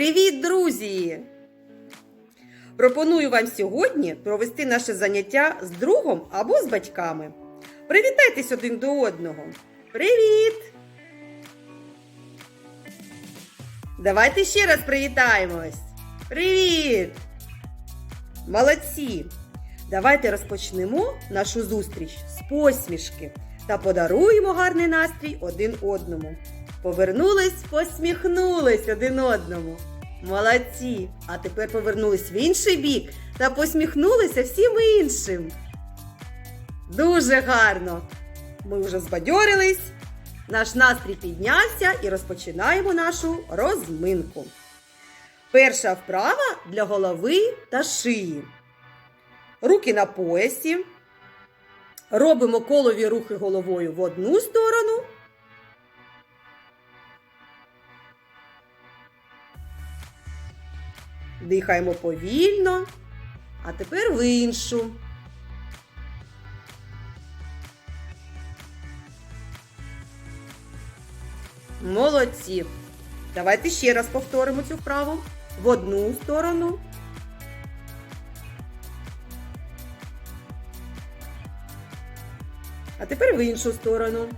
Привіт, друзі! Пропоную вам сьогодні провести наше заняття з другом або з батьками. Привітайтесь один до одного. Привіт! Давайте ще раз привітаємось. Привіт! Молодці! Давайте розпочнемо нашу зустріч з посмішки та подаруємо гарний настрій один одному. Повернулись, посміхнулись один одному. Молодці! А тепер повернулись в інший бік та посміхнулися всім іншим. Дуже гарно! Ми вже збадьорились, наш настрій піднявся і розпочинаємо нашу розминку. Перша вправа для голови та шиї. Руки на поясі. Робимо колові рухи головою в одну сторону. Дихаємо повільно, а тепер в іншу. Молодці. Давайте ще раз повторимо цю вправу в одну сторону. А тепер в іншу сторону.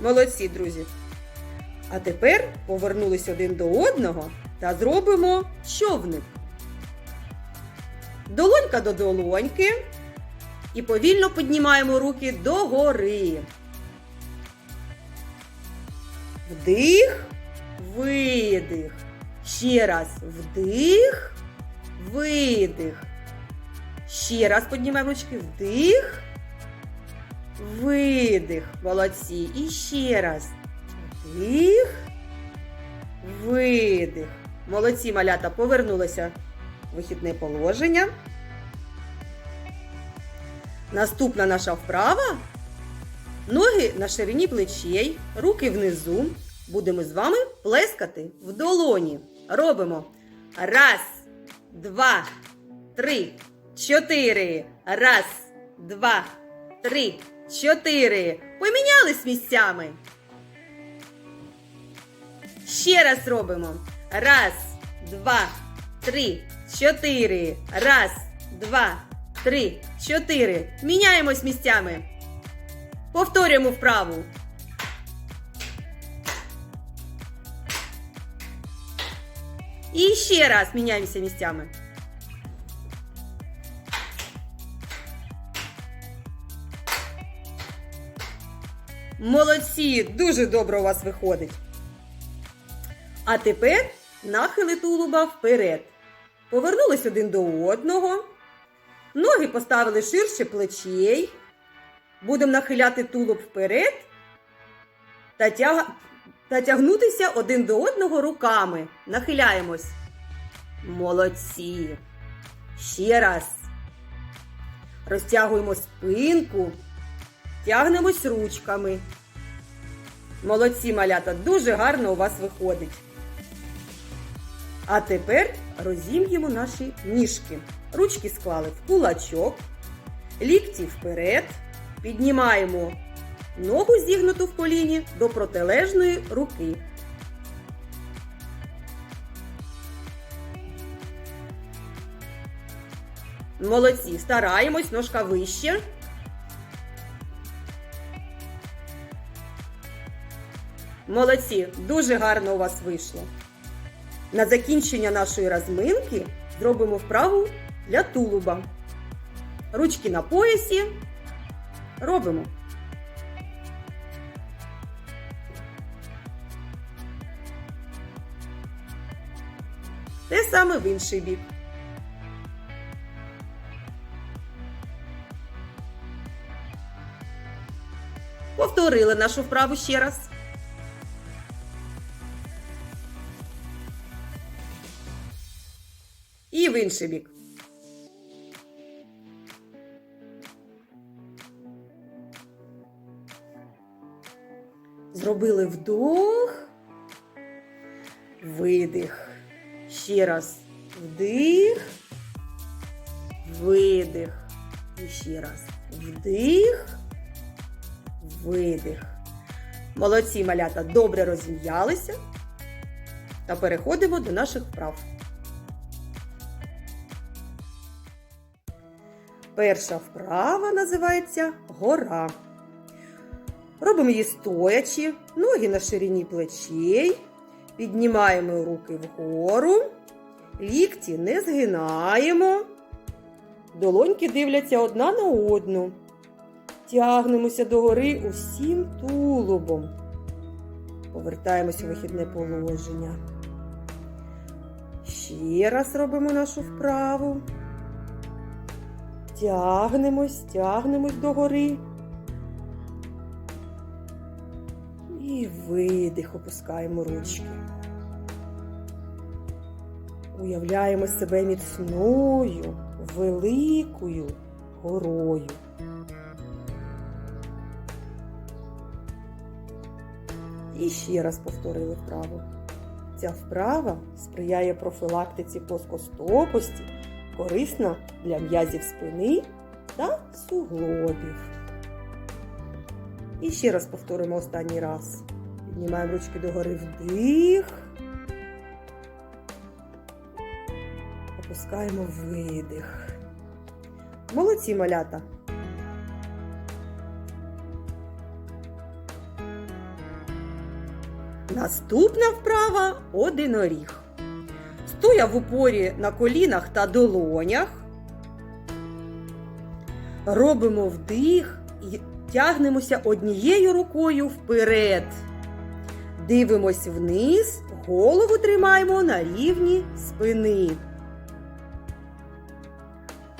Молодці, друзі. А тепер повернулись один до одного та зробимо човник. Долонька до долоньки. І повільно піднімаємо руки догори. Вдих, видих. Ще раз вдих, видих. Ще раз піднімаємо ручки. Вдих, видих. Молодці. І ще раз. Вдих, видих. Молодці малята повернулися в вихідне положення. Наступна наша вправа. Ноги на ширині плечей, руки внизу. Будемо з вами плескати в долоні. Робимо. Раз, два, три, чотири. Раз, два, три, чотири. Помінялись місцями. Ще раз робимо. Раз, два, три, чотири. Раз, два, три, чотири. Міняємось місцями. Повторюємо вправу. І ще раз міняємося місцями. Молодці, дуже добре у вас виходить. А тепер нахили тулуба вперед. Повернулись один до одного. Ноги поставили ширше плечей. Будемо нахиляти тулуб вперед та, тяг... та тягнутися один до одного руками. Нахиляємось. Молодці. Ще раз. Розтягуємо спинку, тягнемось ручками. Молодці малята, дуже гарно у вас виходить. А тепер розім'ємо наші ніжки. Ручки склали в кулачок, лікті вперед, піднімаємо ногу зігнуту в коліні до протилежної руки. Молодці, стараємось, ножка вище. Молодці, дуже гарно у вас вийшло. На закінчення нашої розминки зробимо вправу для тулуба. Ручки на поясі. Робимо. Те саме в інший бік. Повторили нашу вправу ще раз. В інший бік. Зробили вдох, видих. Ще раз вдих, видих. І ще раз вдих, видих. Молодці малята добре розім'ялися. Та переходимо до наших вправ. Перша вправа називається гора. Робимо її стоячи, ноги на ширині плечей, піднімаємо руки вгору, лікті не згинаємо, долоньки дивляться одна на одну. Тягнемося догори усім тулубом. Повертаємося у вихідне положення. Ще раз робимо нашу вправу. Тягнемось, тягнемось догори. І видих, опускаємо ручки. Уявляємо себе міцною, великою горою. І ще раз повторили вправу. Ця вправа сприяє профілактиці плоскостопості, корисна для м'язів спини та суглобів. І ще раз повторимо останній раз. Піднімаємо ручки догори вдих. Опускаємо видих. Молодці малята. Наступна вправа одиноріг. Стоя в упорі на колінах та долонях. Робимо вдих і тягнемося однією рукою вперед. Дивимось вниз, голову тримаємо на рівні спини.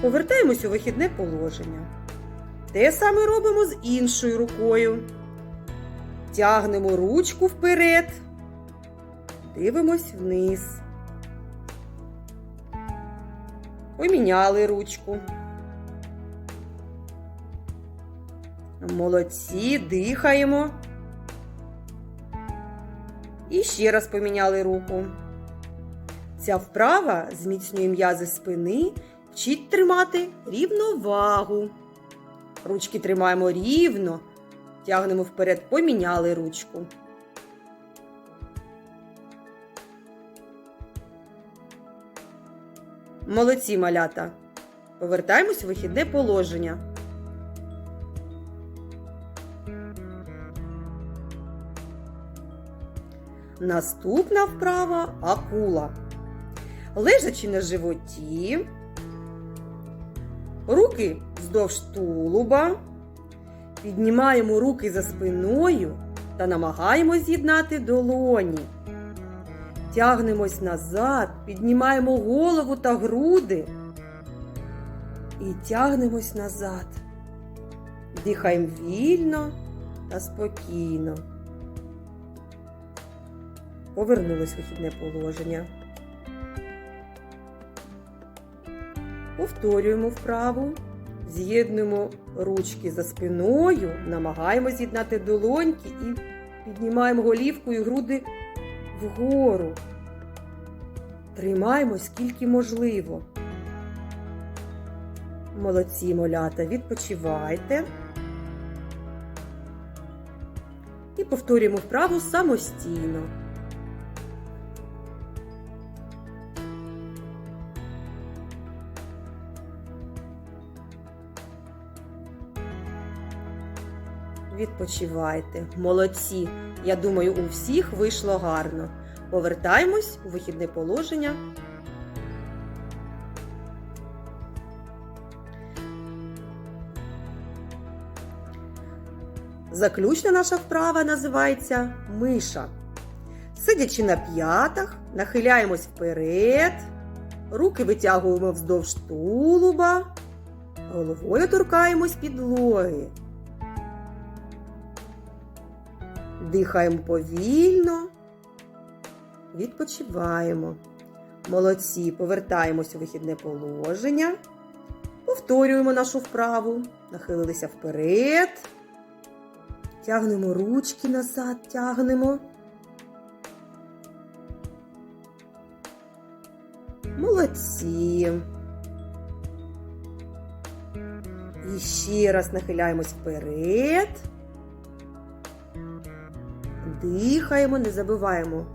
Повертаємось у вихідне положення. Те саме робимо з іншою рукою. Тягнемо ручку вперед, дивимось вниз. Поміняли ручку. Молодці, дихаємо. І ще раз поміняли руку. Ця вправа зміцнює м'язи спини, вчить тримати рівновагу. Ручки тримаємо рівно. Тягнемо вперед, поміняли ручку. Молодці малята. Повертаємось у вихідне положення. Наступна вправа акула. Лежачи на животі, руки вздовж тулуба. Піднімаємо руки за спиною та намагаємось з'єднати долоні. Тягнемось назад, піднімаємо голову та груди і тягнемось назад. Дихаємо вільно та спокійно. Повернулось вихідне положення. Повторюємо вправу. З'єднуємо ручки за спиною, намагаємося з'єднати долоньки і піднімаємо голівку і груди вгору. Тримаємо скільки можливо. Молодці молята, відпочивайте. І повторюємо вправу самостійно. Відпочивайте. Молодці. Я думаю, у всіх вийшло гарно. Повертаємось у вихідне положення. Заключна наша вправа називається миша. Сидячи на п'ятах, нахиляємось вперед, руки витягуємо вздовж тулуба, головою торкаємось підлоги. Дихаємо повільно, відпочиваємо. Молодці, повертаємось у вихідне положення. Повторюємо нашу вправу. Нахилилися вперед. Тягнемо ручки назад, тягнемо. Молодці. І ще раз нахиляємось вперед. Дихаємо, не забуваємо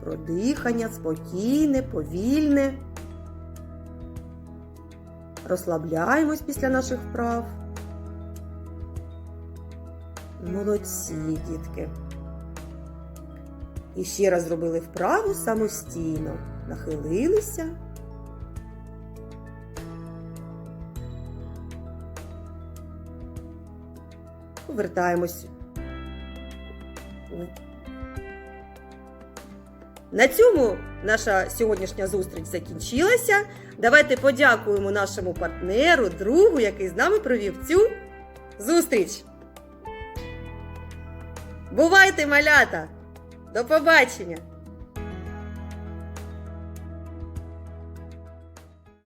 про дихання спокійне, повільне. Розслабляємось після наших вправ. Молодці, дітки. І ще раз зробили вправу самостійно. Нахилилися. Повертаємось. На цьому наша сьогоднішня зустріч закінчилася. Давайте подякуємо нашому партнеру, другу, який з нами провів цю зустріч. Бувайте, малята! До побачення!